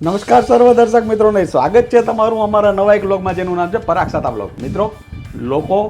નમસ્કાર સર્વ દર્શક મિત્રોને. સ્વાગત છે તમારું અમારા નવા એક બ્લોગમાં જેનું નામ છે પરાગ સાતા બ્લોગ મિત્રો, લોકો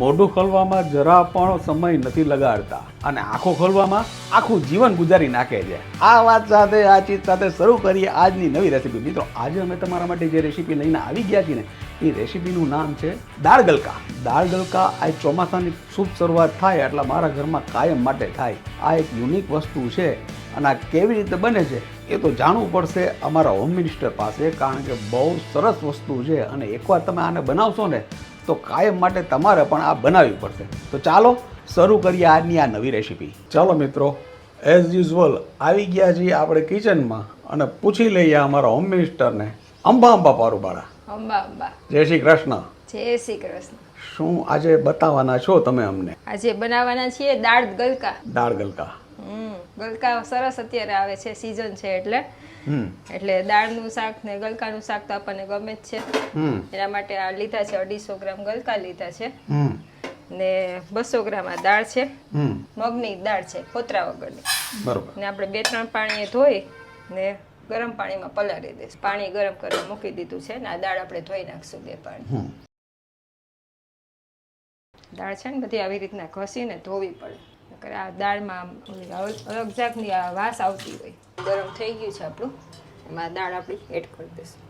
મોઢું ખોલવામાં જરા પણ સમય નથી લગાડતા અને આંખો ખોલવામાં આખું જીવન ગુજારી નાખે છે. આ વાત સાથે, આ ચીજ સાથે શરૂ કરીએ આજની નવી રેસીપી મિત્રો, આજે અમે તમારા માટે જે રેસીપી લઈને આવી ગયા છીએ ને, એ રેસીપીનું નામ છે દાળ ગલકા. દાળ ગલકા આ ચોમાસાની શુભ શરૂઆત થાય એટલે મારા ઘરમાં કાયમ માટે થાય. આ એક યુનિક વસ્તુ છે અને આ કેવી રીતે બને છે એ તો જાણવું પડશે અમારા હોમ મિનિસ્ટર પાસે કારણ કે બહુ સરસ વસ્તુ છે અને એકવાર તમે આને બનાવશો ને તો કાયમ માટે તમારે પણ આ બનાવવી પડશે. તો ચાલો શરૂ કરીએ આજની આ નવી રેસીપી ચાલો મિત્રો એઝ યુઝવલ આવી ગયા છીએ આપણે કિચનમાં અને પૂછી લઈએ અમારા હોમ મિનિસ્ટરને અંબા અંબા પારુબાળા. અંબા અંબા. જય શ્રી કૃષ્ણ. જય શ્રી કૃષ્ણ. શું આજે બતાવવાના છો તમે અમને? આજે બનાવવાના છીએ દાળ ગલકા. દાળ ગલકા. હમ. ગલકા સરસ અત્યારે આવે છે સિઝન છે એટલે. એટલે દાળનું શાક ને ગલકાનું શાક તો આપણને ગમે જ છે. એના માટે આ લીધા છે અઢીસો ગ્રામ ગલકા લીધા છે. ને બસો ગ્રામ આ દાળ છે. મગની દાળ છે કોતરા વગરની. બરોબર. ને આપણે બે ત્રણ પાણીએ ધોઈ ને ગરમ પાણીમાં પલાળી દઈશ. પાણી ગરમ કરવા મૂકી દીધું છે ને આ દાળ આપણે ધોઈ નાખશું બે પાણી. દાળ છે ને બધી આવી રીતના ઘસીને ધોવી પડે. નકર આ દાળમાં અલગ જાતની આ વાસ આવતી હોય. ગરમ થઈ ગયું છે આપણું. એમાં દાળ આપણી એડ કરી દઈશું.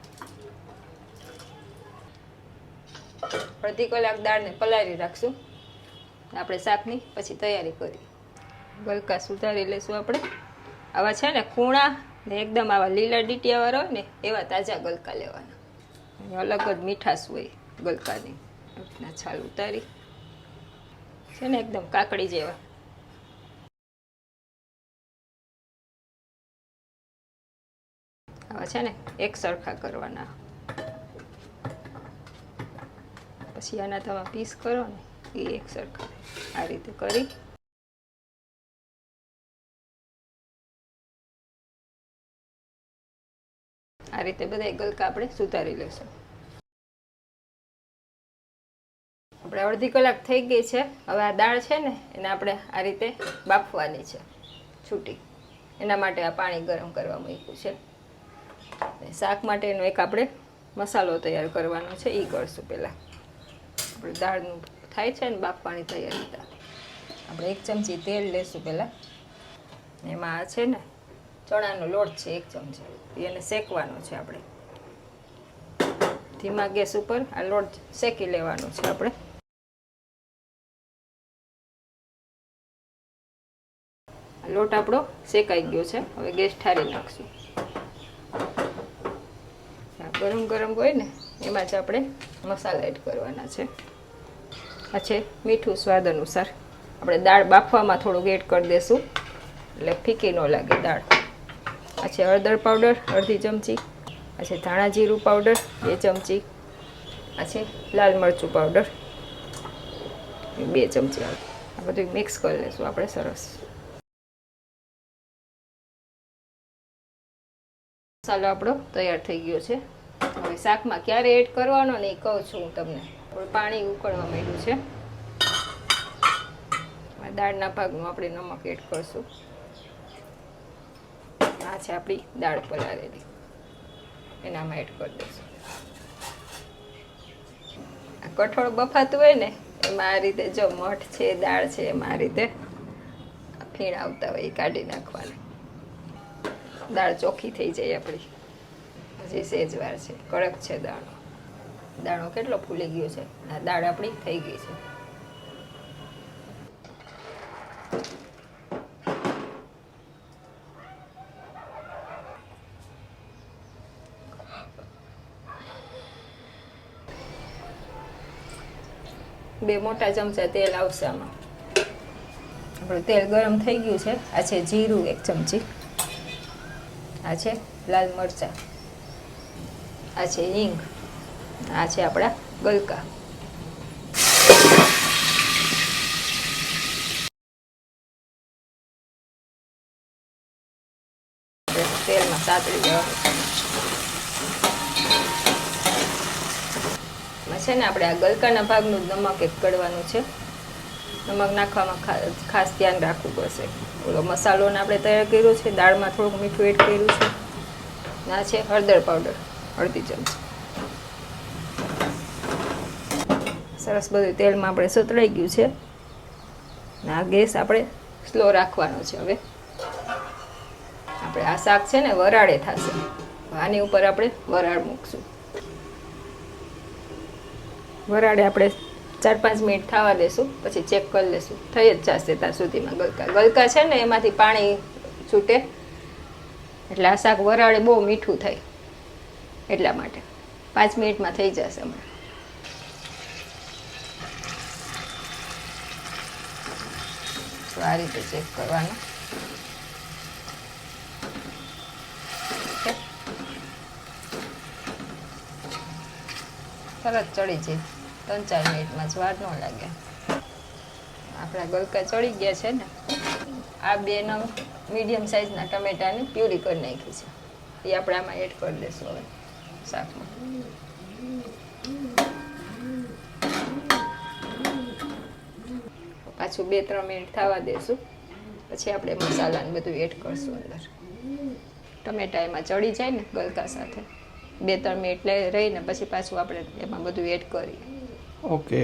અડધી કલાક દાળને પલાળી રાખશું. આપણે શાકની પછી તૈયારી કરી. ગલકા સુધારી લઈશું આપણે. આવા છે ને ખૂણા ને એકદમ આવા લીલા ડીટિયાવાળા હોય ને એવા તાજા ગલકા લેવાના. અલગ જ મીઠાશ હોય ગલકાની. રીતના છાલ ઉતારી. છે ને એકદમ કાકડી જેવા. આવા છે ને, એક સરખા કરવાના. પછી આના તમે પીસ કરો ને, એ એક સરખા. આ રીતે કરી. આ રીતે બધા ગલકા આપણે સુધારી લઈશું આપણે અડધી કલાક થઈ ગઈ છે. હવે આ દાળ છે ને, એને આપણે આ રીતે બાફવાની છે. છૂટી. એના માટે આ પાણી ગરમ કરવા મૂક્યું છે. શાક માટેનો એક આપણે મસાલો તૈયાર કરવાનો છે એ કરશું પહેલાં. આપણે દાળનું થાય છે ને બાફવાની તૈયારી આપણે એક ચમચી તેલ લેશું પહેલાં. એમાં આ છે ને ચણાનો લોટ છે, એક ચમચી. એને શેકવાનો છે આપણે. ધીમા ગેસ ઉપર આ લોટ શેકી લેવાનો છે આપણે. લોટ આપણો શેકાઈ ગયો છે. હવે ગેસ ઠારી નાખશું. ગરમ ગરમ હોય ને, એમાં જ આપણે મસાલા એડ કરવાના છે. આ છે મીઠું સ્વાદ અનુસાર. આપણે દાળ બાફવામાં થોડુંક એડ કરી દઈશું એટલે ફીકી ન લાગે દાળ. આ છે હળદર પાવડર અડધી ચમચી. આ છે ધાણા જીરું પાવડર બે ચમચી. આ છે લાલ મરચું પાવડર બે ચમચી આ બધું મિક્સ કરી લઈશું આપણે સરસ. મસાલો આપણો તૈયાર થઈ ગયો છે. હવે શાકમાં ક્યારે એડ કરવાનો ને એ કહું છું હું તમને. પાણી ઉકળવા માંડ્યું છે. દાળના ભાગમાં આપણે નમક એડ કરશું. આ છે આપણી દાળ પલાળેલી. એનામાં એડ કરી દઈશું. કઠોળ બફાતું હોય ને એમાં આ રીતે જો મઠ છે, દાળ છે એમાં આ રીતે ફીણ આવતા હોય એ કાઢી નાખવાની. દાળ ચોખ્ખી થઈ જાય આપણી. હજી સેજવાર છે, કડક છે દાણો. દાણો કેટલો ફૂલી ગયો છે? દાળ આપણી થઈ ગઈ છે. બે મોટા ચમચા તેલ આવશે આમાં. આપણું તેલ ગરમ થઈ ગયું છે. આ છે જીરું એક ચમચી. આ છે લાલ મરચાં. આ છે હિંગ, આ છે આપણા ગલકા. તેલમાં સાતળી દેવાનું છે. ને આપણે આ ગલકાના ભાગનું નમક એક કડવાનું છે. નમક નાખવામાં ખાસ ધ્યાન રાખવું પડશે. ઓલો મસાલોને આપણે તૈયાર કર્યો છે, દાળમાં થોડુંક મીઠું એડ કર્યું છે. ના છે હળદર પાવડર. અડધી ચમચી. સરસ બધું તેલમાં આપણે સતળાઈ ગયું છે. આ ગેસ આપણે સ્લો રાખવાનો છે હવે. આપણે આ શાક છે ને વરાળે થશે. આની ઉપર આપણે વરાળ મૂકશું. વરાળે આપણે ચાર પાંચ મિનિટ થવા દેશું, પછી ચેક કરી લેશું. થઈ જ જશે ત્યાં સુધીમાં ગલકા. ગલકા છે ને એમાંથી પાણી છૂટે. એટલે આ શાક વરાળે બહુ મીઠું થાય. એટલા માટે. પાંચ મિનિટમાં થઈ જશે હમણાં. તો આ રીતે ચેક કરવાનું. તરત ચડી જાય ત્રણ ચાર મિનિટમાં જ વાર ન લાગે. આપણા ગલકા ચડી ગયા છે ને. આ બે નંગ મીડિયમ સાઇઝના ટમેટાની પ્યુરી કરી નાખી છે. એ આપણે આમાં એડ કરી દઈશું હવે. શાકમાં પાછું બે ત્રણ મિનિટ થવા દેશું. પછી આપણે મસાલાને બધું એડ કરશું અંદર. ટમેટા એમાં ચડી જાય ને ગલકા સાથે. બે ત્રણ મિનિટ રહીને પછી પાછું આપણે એમાં બધું એડ કરીએ. ઓકે.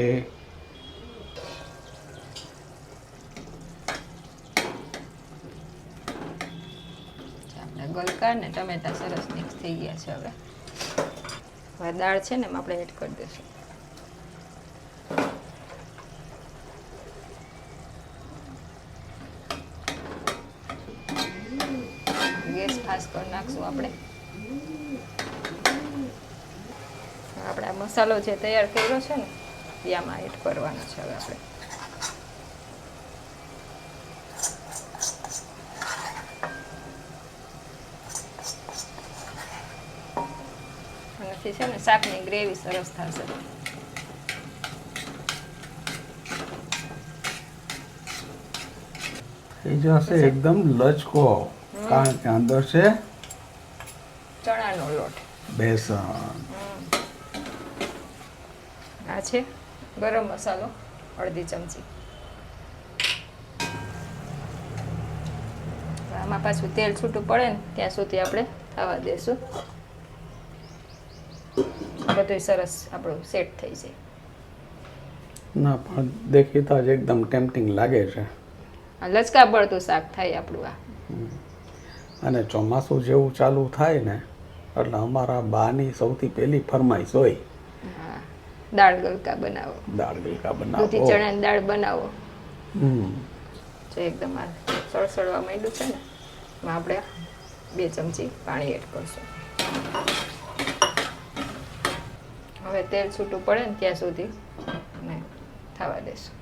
આપણે ગલકા ને ટમેટા સરસ મિક્સ થઈ ગયા છે હવે. હવે દાળ છે ને એમાં આપણે એડ કરી દઈશું. ગેસ ફાસ્ટ કરી નાખશું આપણે. આપણે મસાલો જે તૈયાર કર્યો છે ને એ આમાં એડ કરવાનો છે હવે આપણે. છે ને શાકની ગ્રેવી સરસ થશે. એ જશે એકદમ લચકો કારણ કે અંદર છે ચણાનો લોટ. બેસન. આ છે ગરમ મસાલો અડધી ચમચી. આમાં પાછું તેલ છૂટું પડે ને ત્યાં સુધી આપણે થવા દેશું. બધું સરસ આપણું સેટ થઈ જાય. ના પણ દેખીતા જ એકદમ ટેમ્પટિંગ લાગે છે. લચકા પડતું શાક થાય આપણું આ. અને ચોમાસું જેવું ચાલુ થાય ને એટલે અમારા બાની સૌથી પહેલી ફરમાઈશ હોય. દાળ ગલકા બનાવો. દાળ ગલકા દૂધી બનાવો ચણાની દાળ બનાવો. હમ. જો એકદમ આ સળસળવા માંડ્યું છે ને એમાં આપણે બે ચમચી પાણી એડ કરશું. હવે તેલ છૂટું પડે ને ત્યાં સુધી ને થવા દેશું.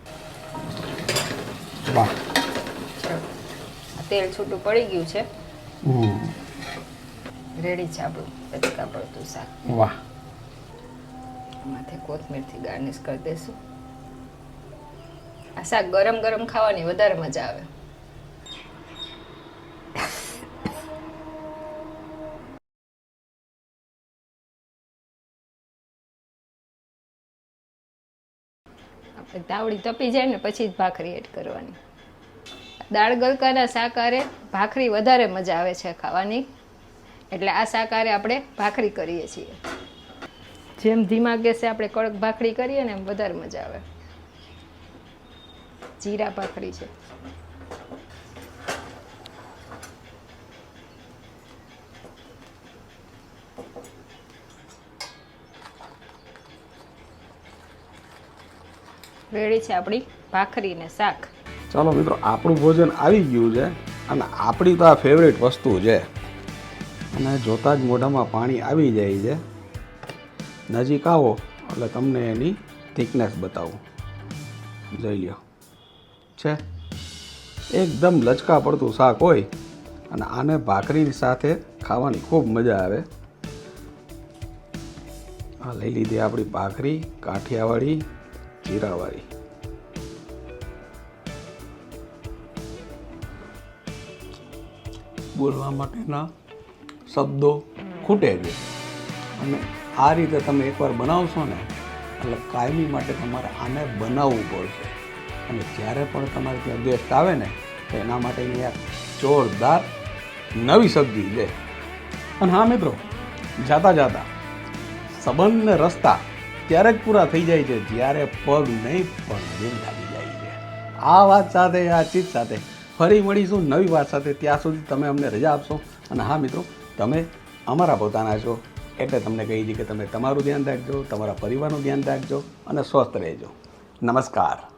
તેલ છૂટું પડી ગયું છે. રેડી છે આપણું પચકા પડતું શાક. વાહ. માથે કોથમીરથી ગાર્નિશ કરી દેશું. આ શાક ગરમ ગરમ ખાવાની વધારે મજા આવે. તાવડી તપી જાય ને પછી જ ભાખરી એડ કરવાની. દાળ ગલકાના શાકારે ભાખરી વધારે મજા આવે છે ખાવાની. એટલે આ શાકારે આપણે ભાખરી કરીએ છીએ. જેમ ધીમા ગેસે આપણે કડક ભાખરી કરીએ ને એમ વધારે મજા આવે. જીરા ભાખરી છે. રેડી છે આપણી ભાખરી ને શાક. ચાલો મિત્રો, આપણું ભોજન આવી ગયું છે અને આપણી તો આ ફેવરેટ વસ્તુ છે. અને જોતાં જ મોઢામાં પાણી આવી જાય છે. નજીક આવો, એટલે તમને એની થિકનેસ બતાવું. જોઈ લ્યો. છે. એકદમ લચકા પડતું શાક હોય અને આને ભાખરીની સાથે ખાવાની ખૂબ મજા આવે. આ લઈ લીધી આપણી ભાખરી, કાઠિયાવાડી જીરાવાળી બોલવા માટેના શબ્દો ખૂટે છે. અને આ રીતે તમે એકવાર બનાવશો ને, એટલે કાયમી માટે તમારે આને બનાવવું પડશે. અને જ્યારે પણ તમારે ત્યાં ગેસ્ટ આવે ને, તો એના માટેની એક જોરદાર નવી સબ્જી છે અને હા મિત્રો, જાતા જાતા સંબંધને રસ્તા ત્યારે જ પૂરા થઈ જાય છે, જ્યારે પગ નહીં, પણ દિલ લાગી જાય છે. આ વાત સાથે, આ ચીજ સાથે ફરી મળીશું નવી વાત સાથે. ત્યાં સુધી તમે અમને રજા આપશો અને હા મિત્રો, તમે અમારા પોતાના છો એટલે તમને કહી દઈએ કે તમે તમારું ધ્યાન રાખજો, તમારા પરિવારનું ધ્યાન રાખજો અને સ્વસ્થ રહેજો. નમસ્કાર.